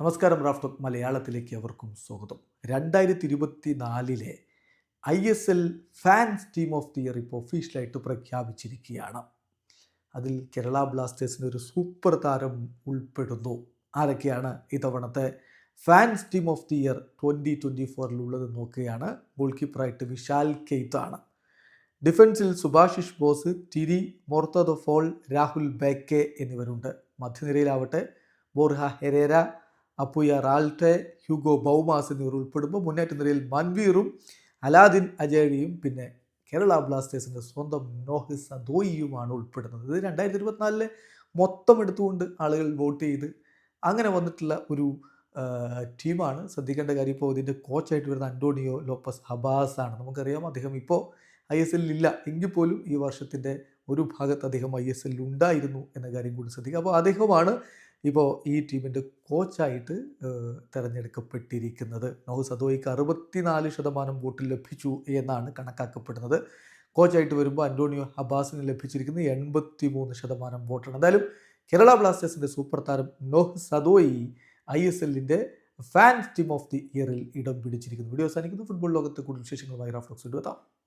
നമസ്കാരം റാഫ്റ്റർ മലയാളത്തിലേക്ക് അവർക്കും സ്വാഗതം. രണ്ടായിരത്തി ഇരുപത്തി നാലിലെ I S L fans team of the year ഇപ്പോൾ ഒഫീഷ്യലായിട്ട് പ്രഖ്യാപിച്ചിരിക്കുകയാണ്. അതിൽ കേരള ബ്ലാസ്റ്റേഴ്സിന്റെ ഒരു സൂപ്പർ താരം ഉൾപ്പെടുന്നു. ആരൊക്കെയാണ് ഇത്തവണത്തെ fans team of the year twenty twenty ഫോറിലുള്ളത് നോക്കുകയാണ്. ഗോൾ കീപ്പറായിട്ട് വിശാൽ കെയ്ത്താണ് ഡിഫൻസിൽ Subhasish Bose Tiri Mourtada Fall Rahul Bheke എന്നിവരുണ്ട്. മധ്യനിരയിലാവട്ടെ Borja Herrera Apuia Ralte Hugo Boumous എന്നിവർ ഉൾപ്പെടുമ്പോൾ മുന്നേറ്റ നിരയിൽ മൻവീറും അലാദിൻ അജേഴിയും പിന്നെ കേരള ബ്ലാസ്റ്റേഴ്സിന്റെ സ്വന്തം നോഹ് സദോയിയുമാണ് ഉൾപ്പെടുന്നത്. ഇത് രണ്ടായിരത്തി ഇരുപത്തിനാലിലെ മൊത്തം എടുത്തുകൊണ്ട് ആളുകൾ വോട്ട് ചെയ്ത് അങ്ങനെ വന്നിട്ടുള്ള ഒരു ടീമാണ്. ശ്രദ്ധിക്കേണ്ട കാര്യം ഇപ്പോൾ ഇതിന്റെ കോച്ചായിട്ട് വരുന്ന അന്റോണിയോ ലോപ്പസ് ഹബാസ് ആണ് നമുക്കറിയാം അദ്ദേഹം ഇപ്പോൾ ഐ എസ് എല്ലിൽ ഇല്ല. എങ്കിൽ പോലും ഈ വർഷത്തിന്റെ ഒരു ഭാഗത്ത് അദ്ദേഹം ഐ എസ് എല്ലിൽ ഉണ്ടായിരുന്നു എന്ന കാര്യം കൂടി ശ്രദ്ധിക്കുക. അപ്പോൾ അദ്ദേഹമാണ് ഇപ്പോൾ ഈ ടീമിന്റെ കോച്ചായിട്ട് തിരഞ്ഞെടുക്കപ്പെട്ടിരിക്കുന്നത്. നൗ സദോയ്ക്ക് അറുപത്തിനാല് ശതമാനം വോട്ട് ലഭിച്ചു എന്നാണ് കണക്കാക്കപ്പെടുന്നത്. കോച്ചായിട്ട് വരുമ്പോൾ അന്റോണിയോ ഹബാസിന് ലഭിച്ചിരിക്കുന്നത് എൺപത്തി മൂന്ന് ശതമാനം വോട്ടാണ്. എന്തായാലും കേരള ബ്ലാസ്റ്റേഴ്സിന്റെ സൂപ്പർ താരം നോഹ് സദോയി ഐ എസ് എല്ലിന്റെ ഫാൻസ് ടീം ഓഫ് ദി ഇയറിൽ ഇടം പിടിച്ചിരിക്കുന്നു. വീഡിയോ അവസാനിക്കുന്നു. ഫുട്ബോൾ ലോകത്തെ കൂടുതൽ വിശേഷങ്ങളുമായി റാഫ്ലോക്സ് എത്താം